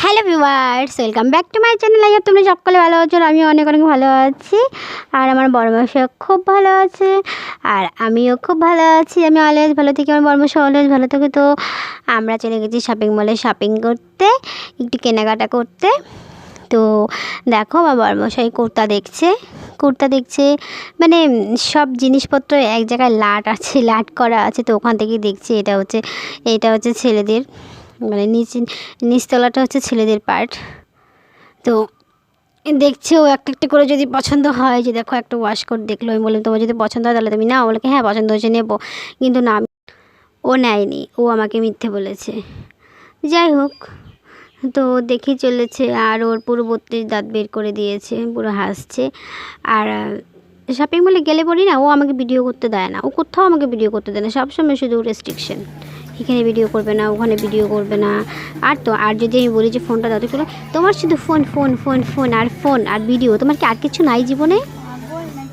Hello viewers welcome back to my channel আজ তোমরা সকলে ভালো আছো আমি অনেক অনেক ভালো আছি। আর আমার বড় মশাই খুব ভালো আছে। আর আমিও খুব ভালো আছি। আমি অলওয়েজ ভালো থাকি, আমার বড় মশাই অলওয়েজ ভালো থাকে। তো আমরা চলে গেছি শপিং মলে শপিং করতে, একটু কেনাকাটা করতে। তো দেখো, আমার বড় মশাই কুর্তা দেখছে। কুর্তা দেখছে মানে সব জিনিসপত্র এক জায়গায় লাট আছে, লাট করা আছে। তো ওখান থেকেই দেখছি, এটা হচ্ছে এটা হচ্ছে ছেলেদের মানে নিচে, নিচতলাটা হচ্ছে ছেলেদের পার্ট তো দেখছে ও একটা একটা করে যদি পছন্দ হয়, যে দেখো একটা ওয়াশ কোট দেখল, আমি বললাম, তোমার যদি পছন্দ হয় তাহলে তুমি নাও। বলে হ্যাঁ পছন্দ হয়েছে, নেব। কিন্তু না ও নেয়নি। ও আমাকে মিথ্যে বলেছে। যাই হোক, তো দেখি চলেছে, আর ওর পুরো বত্রিশ দাঁত বের করে দিয়েছে, পুরো হাসছে। আর শপিং মলে গেলে পড়ি না, ও আমাকে ভিডিও করতে দেয় না। ও কোথাও আমাকে ভিডিও করতে দেয় না, সবসময় শুধু রেস্ট্রিকশন এখানে ভিডিও করবে না, ওখানে ভিডিও করবে না। আর তো, আর যদি আমি বলি যে ফোনটা দাও, তো তোমার শুধু ফোন ফোন ফোন ফোন আর ফোন আর ভিডিও তোমার কি আর কিছু নাই জীবনে?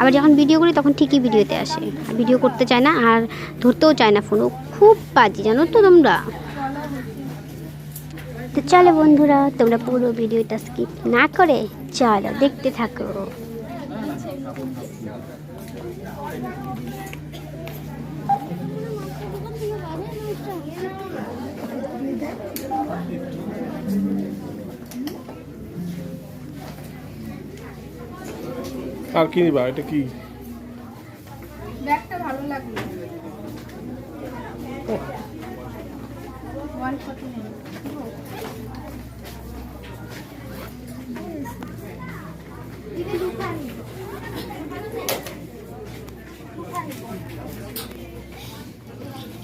আবার যখন ভিডিও করি, তখন ঠিকই ভিডিওতে আসে। ভিডিও করতে চায় না, আর ধরতেও চায় না ফোন ও। খুব বাজি, জানো তো তোমরা। তো চলো বন্ধুরা, তোমরা পুরো ভিডিওটা স্কিপ না করে চলো, দেখতে থাকো। আর কি নিবা? এটা কি? ব্যাগটা ভালো লাগল।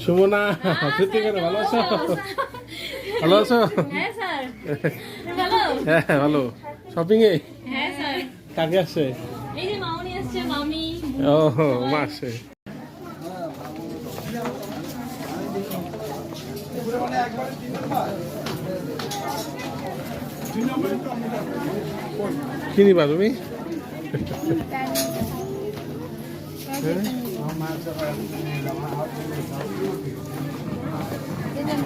সুমনা সত্যি করে ভালো আছো ভালো আছো? হ্যাঁ ভালো? হ্যাঁ শপিং এ হ্যাঁ কাকে আসছে এই যে মামনি আসছে মামি ও মা আসছে। কি নিবা তুমি? হ্যাঁ?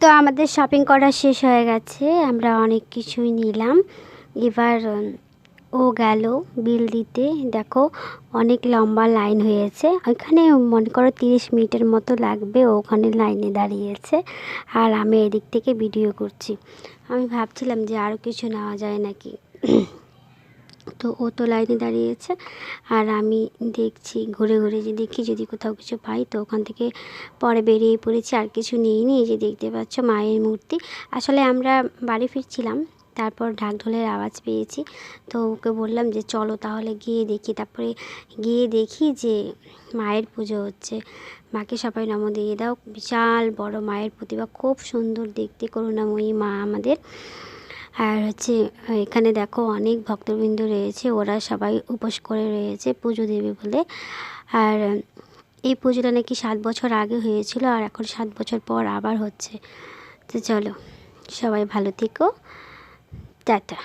তো আমাদের শপিং করা শেষ হয়ে গেছে, আমরা অনেক কিছুই নিলাম। এবার ও গেল বিল দিতে। দেখো, অনেক লম্বা লাইন হয়েছে। ওইখানে মনে করো তিরিশ মিনিটের মতো লাগবে ওখানে লাইনে দাঁড়িয়েছে। আর আমি এদিক থেকে ভিডিও করছি। আমি ভাবছিলাম যে আরও কিছু নেওয়া যায় নাকি? তো ও তো লাইনে দাঁড়িয়েছে। আর আমি দেখছি, ঘুরে ঘুরে যে দেখি যদি কোথাও কিছু পাই, তো ওখান থেকে পরে বেরিয়ে পড়েছি। আর কিছু নিইনি এই যে দেখতে পাচ্ছ মায়ের মূর্তি। আসলে আমরা বাড়ি ফিরছিলাম, তারপর ঢাক ঢোলের আওয়াজ পেয়েছি। তো ওকে বললাম যে, চলো তাহলে গিয়ে দেখি। তারপরে গিয়ে দেখি যে মায়ের পুজো হচ্ছে। মাকে সবাই নম দিয়ে দাও। বিশাল বড় মায়ের প্রতিভা খুব সুন্দর দেখতে, করুণাময়ী মা আমাদের। আর হচ্ছে এখানে দেখো অনেক ভক্তবৃন্দ রয়েছে, ওরা সবাই উপোস করে রয়েছে পুজো দেবে বলে। আর এই পুজোটা নাকি সাত বছর আগে হয়েছিল আর এখন সাত বছর পর আবার হচ্ছে। তো চলো, সবাই ভালো থেকো। টাটা।